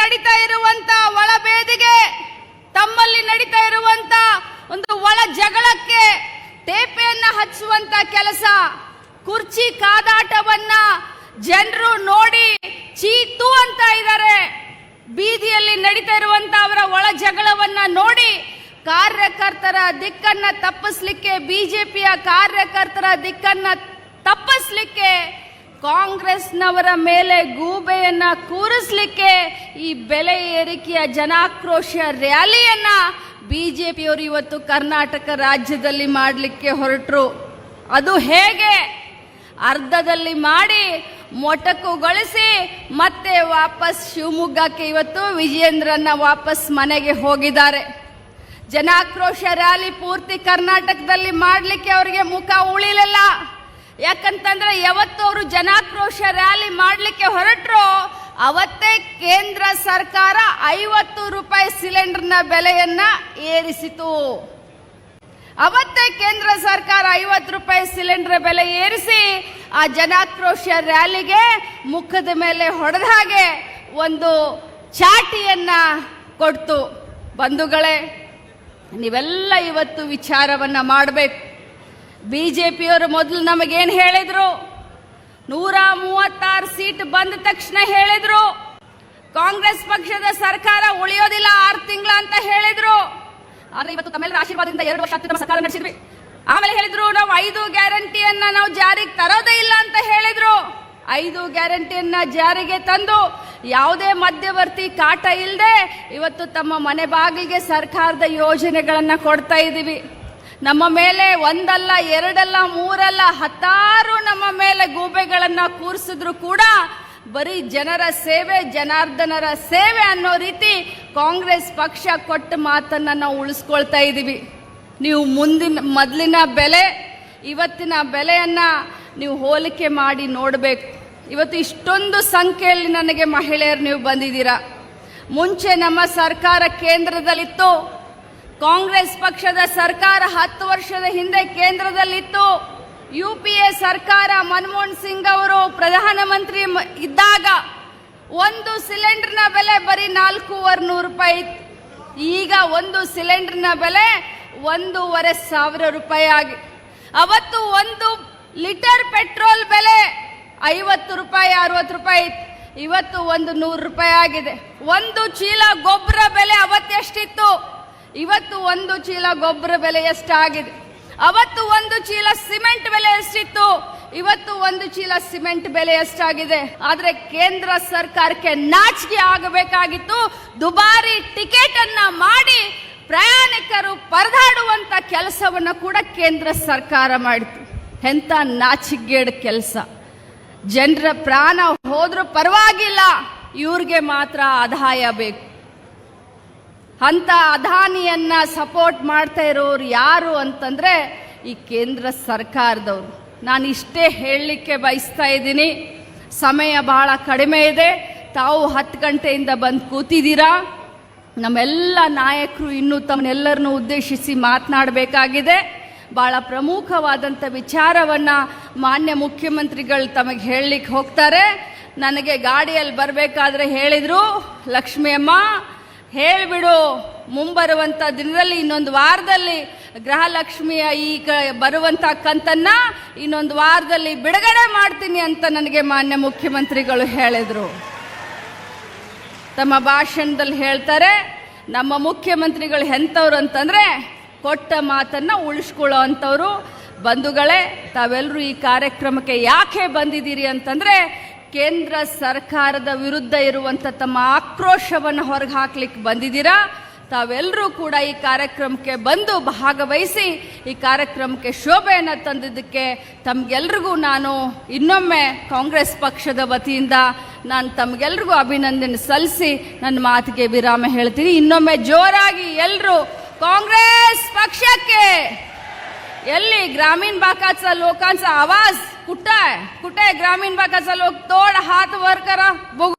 ನಡೀತಾ ಇರುವಂತ ಒಳಬೇದಿಗೆ, ತಮ್ಮಲ್ಲಿ ನಡೀತಾ ಇರುವಂತ ಒಂದು ಒಳ ಜಗಳಕ್ಕೆ ಟೇಪೆಯನ್ನ ಹಚ್ಚುವಂತ ಕೆಲಸ, ಕುರ್ಚಿ ಕಾದಾಟವನ್ನ ಜನರು ನೋಡಿ ಚೀತು ಅಂತ ಇದ್ದಾರೆ. ಬೀದಿಯಲ್ಲಿ ನಡೀತಾ ಇರುವಂತ ಅವರ ಒಳ ಜಗಳವನ್ನ ನೋಡಿ ಕಾರ್ಯಕರ್ತರ ದಿಕ್ಕನ್ನ ತಪ್ಪಿಸ್ಲಿಕ್ಕೆ, ಬಿಜೆಪಿಯ ಕಾರ್ಯಕರ್ತರ ದಿಕ್ಕನ್ನ ತಪ್ಪಿಸ್ಲಿಕ್ಕೆ ಕಾಂಗ್ರೆಸ್ನವರ ಮೇಲೆ ಗೂಬೆಯನ್ನು ಕೂರಿಸ್ಲಿಕ್ಕೆ ಈ ಬೆಲೆ ಏರಿಕೆಯ ಜನಾಕ್ರೋಶ ಜೆ ಬಿಜೆಪಿಯವರು ಇವತ್ತು ಕರ್ನಾಟಕ ರಾಜ್ಯದಲ್ಲಿ ಮಾಡಲಿಕ್ಕೆ ಹೊರಟರು. ಅದು ಹೇಗೆ? ಅರ್ಧದಲ್ಲಿ ಮಾಡಿ ಮೊಟಕುಗೊಳಿಸಿ ಮತ್ತೆ ವಾಪಸ್ ಶಿವಮೊಗ್ಗಕ್ಕೆ ಇವತ್ತು ವಿಜಯೇಂದ್ರನ್ನ ವಾಪಸ್ ಮನೆಗೆ ಹೋಗಿದ್ದಾರೆ. ಜನಾಕ್ರೋಶ ರ್ಯಾಲಿ ಪೂರ್ತಿ ಕರ್ನಾಟಕದಲ್ಲಿ ಮಾಡಲಿಕ್ಕೆ ಅವರಿಗೆ ಮುಖ ಉಳಿಲಿಲ್ಲ. ಯಾಕಂತಂದ್ರೆ ಯಾವತ್ತು ಅವರು ಜನಾಕ್ರೋಶ ರ್ಯಾಲಿ ಮಾಡಲಿಕ್ಕೆ ಹೊರಟ್ರು. ಅವತ್ತೇ ಕೇಂದ್ರ ಸರ್ಕಾರ ಐವತ್ತು ರೂಪಾಯಿ ಸಿಲಿಂಡರ್ನ ಬೆಲೆಯನ್ನ ಏರಿಸಿತು. ಅವತ್ತೇ ಕೇಂದ್ರ ಸರ್ಕಾರ ಐವತ್ತು ರೂಪಾಯಿ ಸಿಲಿಂಡರ್ ಬೆಲೆ ಏರಿಸಿ ಆ ಜನಾಕ್ರೋಶ ರ್ಯಾಲಿಗೆ ಮುಖದ ಮೇಲೆ ಹೊಡೆದ ಹಾಗೆ ಒಂದು ಚಾಟಿಯನ್ನ ಕೊಡ್ತು. ಬಂಧುಗಳೇ, ನೀವೆಲ್ಲ ಇವತ್ತು ವಿಚಾರವನ್ನ ಮಾಡಬೇಕು. ಬಿಜೆಪಿಯವರು ಮೊದಲು ನಮಗೇನು ಹೇಳಿದ್ರು? ನೂರ ಮೂವತ್ತಾರು ಸೀಟ್ ಬಂದ ತಕ್ಷಣ ಹೇಳಿದ್ರು. ಕಾಂಗ್ರೆಸ್ ಪಕ್ಷದ ಸರ್ಕಾರ ಉಳಿಯೋದಿಲ್ಲ ಆರು ತಿಂಗಳ ಅಂತ ಹೇಳಿದ್ರು. ಆದ್ರೆ ಇವತ್ತು ತಮ್ಮೆಲ್ಲರ ಆಶೀರ್ವಾದದಿಂದ ಎರಡು ವರ್ಷ ನಮ್ಮ ಸರ್ಕಾರ ನಡೆಸಿದ್ವಿ. ಆಮೇಲೆ ಹೇಳಿದ್ರು, ನಾವು ಐದು ಗ್ಯಾರಂಟಿಯನ್ನ ನಾವು ಜಾರಿಗೆ ತರೋದೇ ಇಲ್ಲ ಅಂತ ಹೇಳಿದ್ರು. ಐದು ಗ್ಯಾರಂಟಿಯನ್ನ ಜಾರಿಗೆ ತಂದು ಯಾವುದೇ ಮಧ್ಯವರ್ತಿ ಕಾಟ ಇಲ್ಲದೆ ಇವತ್ತು ತಮ್ಮ ಮನೆ ಬಾಗಿಲಿಗೆ ಸರ್ಕಾರದ ಯೋಜನೆಗಳನ್ನ ಕೊಡ್ತಾ ಇದ್ದೀವಿ ನಮ್ಮ ಮೇಲೆ ಒಂದಲ್ಲ, ಎರಡಲ್ಲ, ಮೂರಲ್ಲ, ಹತ್ತಾರು ನಮ್ಮ ಮೇಲೆ ಗೂಬೆಗಳನ್ನ ಕೂರಿಸಿದ್ರು ಕೂಡ ಬರೀ ಜನರ ಸೇವೆ, ಜನಾರ್ದನರ ಸೇವೆ ಅನ್ನೋ ರೀತಿ ಕಾಂಗ್ರೆಸ್ ಪಕ್ಷ ಕೊಟ್ಟ ಮಾತನ್ನ ನಾವು ಉಳಿಸ್ಕೊಳ್ತಾ ಇದ್ದೀವಿ. ನೀವು ಮುಂದಿನ, ಮೊದಲಿನ ಬೆಲೆ, ಇವತ್ತಿನ ಬೆಲೆಯನ್ನ ನೀವು ಹೋಲಿಕೆ ಮಾಡಿ ನೋಡಬೇಕು. ಇವತ್ತು ಇಷ್ಟೊಂದು ಸಂಖ್ಯೆಯಲ್ಲಿ ನನಗೆ ಮಹಿಳೆಯರು ನೀವು ಬಂದಿದ್ದೀರಾ. ಮುಂಚೆ ನಮ್ಮ ಸರ್ಕಾರ ಕೇಂದ್ರದಲ್ಲಿತ್ತು ಕಾಂಗ್ರೆಸ್ ಪಕ್ಷದ ಸರ್ಕಾರ ಹತ್ತು ವರ್ಷದ ಹಿಂದೆ ಕೇಂದ್ರದಲ್ಲಿತ್ತು ಯು ಪಿ ಎ ಸರ್ಕಾರ ಮನಮೋಹನ್ ಸಿಂಗ್ ಅವರು ಪ್ರಧಾನಮಂತ್ರಿ ಇದ್ದಾಗ ಒಂದು ಸಿಲಿಂಡರ್ನ ಬೆಲೆ ಬರೀ ನಾಲ್ಕೂವರೆ ನೂರು ರೂಪಾಯಿ ಇತ್ತು. ಈಗ ಒಂದು ಸಿಲಿಂಡರ್ನ ಬೆಲೆ ಒಂದೂವರೆ ಸಾವಿರ ರೂಪಾಯಿ ಆಗಿ, ಅವತ್ತು ಒಂದು ಲೀಟರ್ ಪೆಟ್ರೋಲ್ ಬೆಲೆ ಐವತ್ತು ರೂಪಾಯಿ, ಅರವತ್ತು ರೂಪಾಯಿ ಇತ್ತು. ಇವತ್ತು ಒಂದು ನೂರು ರೂಪಾಯಿ ಆಗಿದೆ ಒಂದು ಚೀಲ ಗೊಬ್ಬರ ಬೆಲೆ ಅವತ್ತೆಷ್ಟಿತ್ತು ಇವತ್ತು ಒಂದು ಚೀಲ ಗೊಬ್ಬರ ಬೆಲೆ ಎಷ್ಟಾಗಿದೆ? ಅವತ್ತು ಒಂದು ಚೀಲ ಸಿಮೆಂಟ್ ಬೆಲೆ ಎಷ್ಟಿತ್ತು? ಇವತ್ತು ಒಂದು ಚೀಲ ಸಿಮೆಂಟ್ ಬೆಲೆ ಎಷ್ಟಾಗಿದೆ? ಆದ್ರೆ ಕೇಂದ್ರ ಸರ್ಕಾರಕ್ಕೆ ನಾಚಿಕೆ ಆಗಬೇಕಾಗಿತ್ತು. ದುಬಾರಿ ಟಿಕೆಟ್ ಅನ್ನ ಮಾಡಿ ಪ್ರಯಾಣಿಕರು ಪರದಾಡುವಂತ ಕೆಲಸವನ್ನ ಕೂಡ ಕೇಂದ್ರ ಸರ್ಕಾರ ಮಾಡಿತು ಎಂತ ನಾಚಿಗೇಡ್ ಕೆಲಸ. ಜನರ ಪ್ರಾಣ ಹೋದ್ರೂ ಪರವಾಗಿಲ್ಲ. ಇವ್ರಿಗೆ ಮಾತ್ರ ಆದಾಯ ಬೇಕು. ಅಂತ ಅದಾನಿಯನ್ನ ಸಪೋರ್ಟ್ ಮಾಡ್ತಾ ಇರೋರು ಯಾರು ಅಂತಂದ್ರೆ ಈ ಕೇಂದ್ರ ಸರ್ಕಾರದವರು. ನಾನು ಇಷ್ಟೇ ಹೇಳಲಿಕ್ಕೆ ಬಯಸ್ತಾ ಇದ್ದೀನಿ. ಸಮಯ ಬಹಳ ಕಡಿಮೆ ಇದೆ. ತಾವು ಹತ್ತು ಗಂಟೆಯಿಂದ ಬಂದು ಕೂತಿದ್ದೀರಾ? ನಮ್ಮೆಲ್ಲ ನಾಯಕರು ಇನ್ನೂ ತಮ್ಮನ್ನೆಲ್ಲರನ್ನೂ ಉದ್ದೇಶಿಸಿ ಮಾತನಾಡಬೇಕಾಗಿದೆ. ಬಹಳ ಪ್ರಮುಖವಾದಂಥ ವಿಚಾರವನ್ನು ಮಾನ್ಯ ಮುಖ್ಯಮಂತ್ರಿಗಳು ತಮಗೆ ಹೇಳಲಿಕ್ಕೆ ಹೋಗ್ತಾರೆ. ನನಗೆ ಗಾಡಿಯಲ್ಲಿ ಬರಬೇಕಾದ್ರೆ ಹೇಳಿದರು, ಲಕ್ಷ್ಮಿ ಅಮ್ಮ ಹೇಳ್ಬಿಡು ಮುಂಬರುವಂಥ ದಿನದಲ್ಲಿ, ಇನ್ನೊಂದು ವಾರದಲ್ಲಿ ಗೃಹಲಕ್ಷ್ಮಿಯ ಈ ಕ ಬರುವಂಥ ಕಂತನ್ನ ಇನ್ನೊಂದು ವಾರದಲ್ಲಿ ಬಿಡುಗಡೆ ಮಾಡ್ತೀನಿ ಅಂತ ನನಗೆ ಮಾನ್ಯ ಮುಖ್ಯಮಂತ್ರಿಗಳು ಹೇಳಿದರು. ತಮ್ಮ ಭಾಷಣದಲ್ಲಿ ಹೇಳ್ತಾರೆ, ನಮ್ಮ ಮುಖ್ಯಮಂತ್ರಿಗಳು ಎಂಥವ್ರು ಅಂತಂದರೆ ಕೊಟ್ಟ ಮಾತನ್ನು ಉಳಿಸ್ಕೊಳ್ಳೋ ಅಂಥವ್ರು. ಬಂಧುಗಳೇ ತಾವೆಲ್ಲರೂ ಈ ಕಾರ್ಯಕ್ರಮಕ್ಕೆ ಯಾಕೆ ಬಂದಿದ್ದೀರಿ ಅಂತಂದ್ರೆ ಕೇಂದ್ರ ಸರ್ಕಾರದ ವಿರುದ್ಧ ಇರುವಂತ ತಮ್ಮ ಆಕ್ರೋಶವನ್ನು ಹೊರಗೆ ಹಾಕ್ಲಿಕ್ಕೆ ಬಂದಿದ್ದೀರಾ? ತಾವೆಲ್ಲರೂ ಕೂಡ ಈ ಕಾರ್ಯಕ್ರಮಕ್ಕೆ ಬಂದು ಭಾಗವಹಿಸಿ, ಈ ಕಾರ್ಯಕ್ರಮಕ್ಕೆ ಶೋಭೆಯನ್ನು ತಂದಿದ್ದಕ್ಕೆ ತಮ್ಗೆಲ್ರಿಗೂ ನಾನು ಇನ್ನೊಮ್ಮೆ ಕಾಂಗ್ರೆಸ್ ಪಕ್ಷದ ವತಿಯಿಂದ ನಾನು ತಮ್ಗೆಲ್ರಿಗೂ ಅಭಿನಂದನೆ ಸಲ್ಲಿಸಿ ನನ್ನ ಮಾತಿಗೆ ವಿರಾಮ ಹೇಳ್ತೀನಿ. ಇನ್ನೊಮ್ಮೆ ಜೋರಾಗಿ ಎಲ್ಲರೂ ಕಾಂಗ್ರೆಸ್ ಪಕ್ಷಕ್ಕೆ ಎಲ್ಲಿ ಗ್ರಾಮೀಣ ಭಾಕಾತ್ಸ ಲೋಕಾಂಸ ಆವಾಜ್ कुठं आहे? कुठे आहे? ग्रामीण भागाचा लोक तोड हात वर करा. बघू